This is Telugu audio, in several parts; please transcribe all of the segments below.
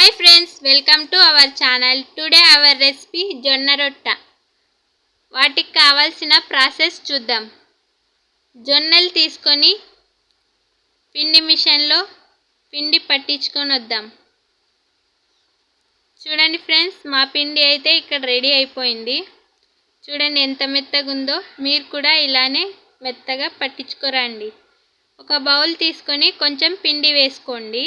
Hi friends welcome to our channel today our recipe జొన్న రొట్ట. వాటికి కావాల్సిన ప్రాసెస్ చూద్దాం. జొన్నలు తీసుకొని పిండి మిషన్లో పిండి పట్టించుకొని వద్దాం. చూడండి ఫ్రెండ్స్ మా పిండి అయితే ఇక్కడ రెడీ అయిపోయింది. చూడండి ఎంత మెత్తగా ఉందో. మీరు కూడా ఇలానే మెత్తగా పట్టించుకోరండి. ఒక బౌల్ తీసుకొని కొంచెం పిండి వేసుకోండి.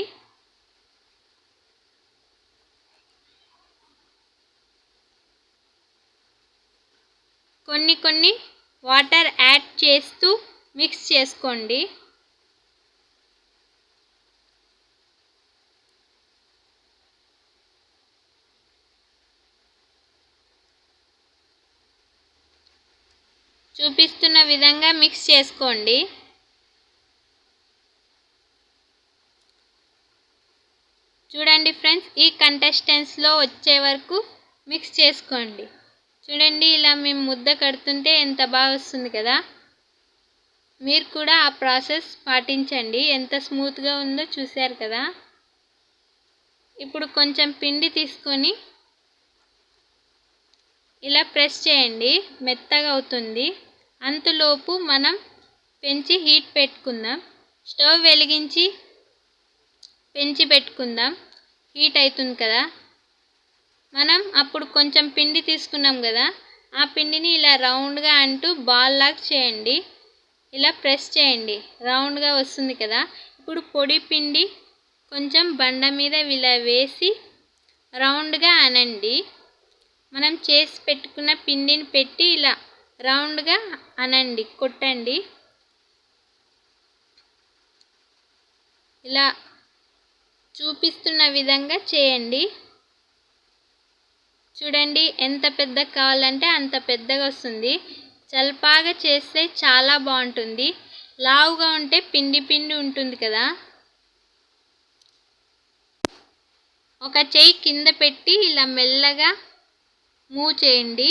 కొన్ని కొన్ని వాటర్ యాడ్ చేస్తూ మిక్స్ చేసుకోండి. చూపిస్తున్న విధంగా మిక్స్ చేసుకోండి. చూడండి ఫ్రెండ్స్ ఈ కంటెస్టెన్స్లో వచ్చే వరకు మిక్స్ చేసుకోండి. చూడండి ఇలా మేము ముద్ద కడుతుంటే ఎంత బాగా వస్తుంది కదా? మీరు కూడా ఆ ప్రాసెస్ పాటించండి. ఎంత స్మూత్గా ఉందో చూశారు కదా? ఇప్పుడు కొంచెం పిండి తీసుకొని ఇలా ప్రెస్ చేయండి. మెత్తగా అవుతుంది. అంతలోపు మనం పెంచి హీట్ పెట్టుకుందాం. స్టవ్ వెలిగించి పెంచి పెట్టుకుందాం. హీట్ అవుతుంది కదా? మనం అప్పుడు కొంచెం పిండి తీసుకున్నాం కదా ఆ పిండిని ఇలా రౌండ్గా అంటూ బాల్ లాగా చేయండి. ఇలా ప్రెస్ చేయండి. రౌండ్గా వస్తుంది కదా. ఇప్పుడు పొడి పిండి కొంచెం బండ మీద ఇలా వేసి రౌండ్గా అనండి. మనం చేసి పెట్టుకున్న పిండిని పెట్టి ఇలా రౌండ్గా అనండి. కొట్టండి. ఇలా చూపిస్తున్న విధంగా చేయండి. చూడండి ఎంత పెద్ద కావాలంటే అంత పెద్దగా వస్తుంది. చల్పాగా చేస్తే చాలా బాగుంటుంది. లావుగా ఉంటే పిండి పిండి ఉంటుంది కదా. ఒక చెయ్యి కింద పెట్టి ఇలా మెల్లగా మూవ్ చేయండి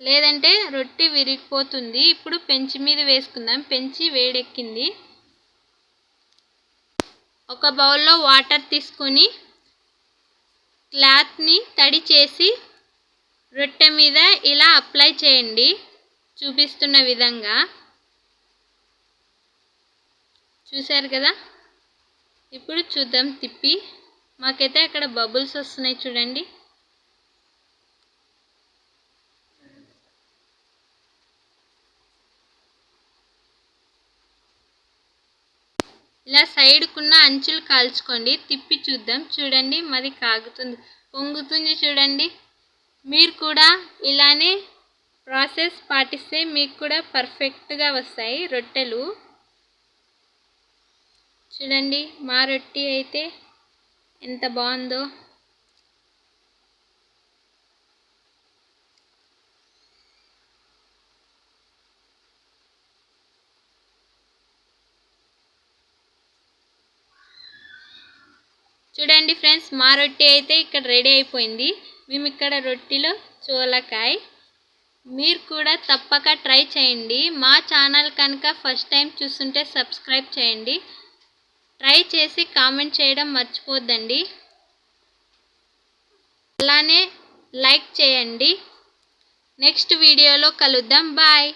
లేదంటే రొట్టె విరిగిపోతుంది. ఇప్పుడు పెంచి మీద వేసుకుందాం. పెంచి వేడెక్కింది. ఒక బౌల్లో వాటర్ తీసుకొని క్లాత్ని తడి చేసి రొట్టె మీద ఇలా అప్లై చేయండి. చూపిస్తున్న విధంగా. చూశారు కదా? ఇప్పుడు చూద్దాం తిప్పి. మాకైతే అక్కడ బబుల్స్ వస్తున్నాయి చూడండి. ఇలా సైడ్కున్న అంచులు కాల్చుకోండి. తిప్పి చూద్దాం. చూడండి మరి కాగుతుంది. పొంగుతుంది చూడండి. మీరు కూడా ఇలానే ప్రాసెస్ పాటిస్తే మీకు కూడా పర్ఫెక్ట్గా వస్తాయి రొట్టెలు. చూడండి మా రొట్టె అయితే ఎంత బాగుందో. చూడండి ఫ్రెండ్స్ మా రొట్టె అయితే ఇక్కడ రెడీ అయిపోయింది. మేము ఇక్కడ రొట్టెలో చోలకాయ. మీరు కూడా తప్పక ట్రై చేయండి. మా ఛానల్ కనుక ఫస్ట్ టైం చూస్తుంటే సబ్స్క్రైబ్ చేయండి. ట్రై చేసి కామెంట్ చేయడం మర్చిపోద్దండి. అలానే లైక్ చేయండి. నెక్స్ట్ వీడియోలో కలుద్దాం. బాయ్.